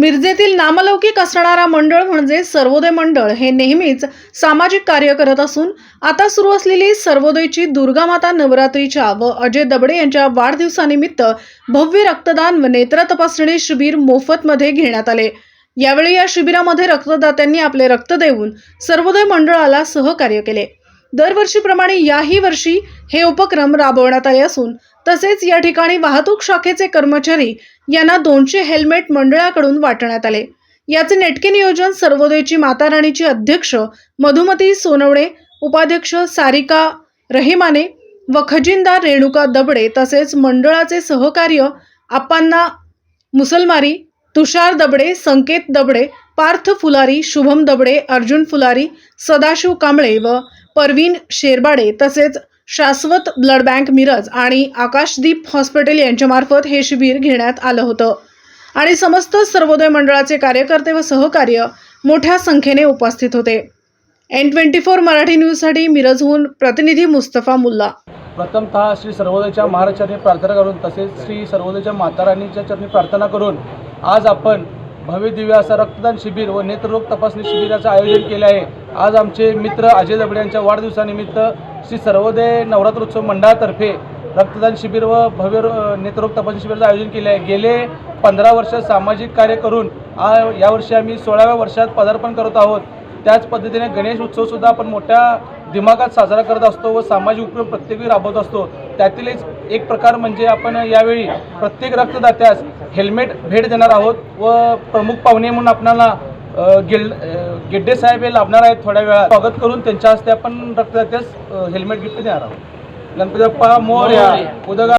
मिरजेतील नामलौकिक असणारा मंडळ म्हणजे सर्वोदय मंडळ हे नेहमीच सामाजिक कार्य करत असून आता सुरू असलेली सर्वोदयची दुर्गामाता नवरात्रीच्या व अजय दबडे यांच्या वाढदिवसानिमित्त भव्य रक्तदान व नेत्र तपासणी शिबिर मोफतमध्ये घेण्यात आले. यावेळी या शिबिरामध्ये रक्तदात्यांनी आपले रक्त देऊन सर्वोदय मंडळाला सहकार्य केले. दरवर्षीप्रमाणे याही वर्षी हे उपक्रम राबवण्यात आले असून तसेच या ठिकाणी वाहतूक शाखेचे कर्मचारी यांना दोनशे हेल्मेट मंडळाकडून वाटण्यात आले. याचे नेटके नियोजन सर्वोदयची माता राणीची अध्यक्ष मधुमती सोनवणे उपाध्यक्ष सारिका रहिमाने व खजिनदार रेणुका दबडे तसेच मंडळाचे सहकार्य आप्पांना मुसलमारी तुषार दबडे संकेत दबडे पार्थ फुलारी शुभम दबडे अर्जुन फुलारी सदाशिव कांबळे व परवीन शेरबाडे तसेच शाश्वत ब्लड बँक मिरज आणि आकाशदीप हॉस्पिटल यांच्यामार्फत हे शिबिर घेण्यात आलं होतं. आणि समस्त सर्वोदय मंडळाचे कार्यकर्ते व सहकार्य मोठ्या संख्येने उपस्थित होते. एन ट्वेंटी फोर मराठी न्यूजसाठी मिरजहून प्रतिनिधी मुस्तफा मुल्ला. प्रथमतः श्री सर्वोदयच्या महाराजचरणी प्रार्थना करून तसेच श्री सर्वोदयच्या माताराणीच्या चरणी प्रार्थना करून आज आपण भव्य दिव्य असं रक्तदान शिबिर व नेत्ररोग तपासणी शिबिराचं आयोजन केले आहे. आज आमचे मित्र अजय दबडे यांच्या वाढदिवसानिमित्त श्री सर्वोदय नवरात्रोत्सव मंडळातर्फे रक्तदान शिबिर व भव्य नेत्ररोग तपासणी शिबिराचं आयोजन केले आहे. गेले पंधरा वर्ष सामाजिक कार्य करून आ यावर्षी आम्ही सोळाव्या वर्षात पदार्पण करत आहोत. त्याच पद्धतीने गणेश उत्सवसुद्धा आपण मोठ्या दिमागात साजरा करत असतो व सामाजिक उपक्रम प्रत्येकवेळी राबवत असतो. त्यातीलच एक प्रकार म्हणजे आपण यावेळी प्रत्येक रक्तदात्यास हेल्मेट भेट देणार आहोत व प्रमुख पाहुणे म्हणून आपणाला अ, गिल अ, गिड्डे साहेब हे लाभणार आहेत थोड्या वेळात. स्वागत करून त्यांच्या हस्ते आपण रक्तदात्यास हेल्मेट गिफ्ट देणार आहोत. गणपती बाप्पा मोरया. उदगा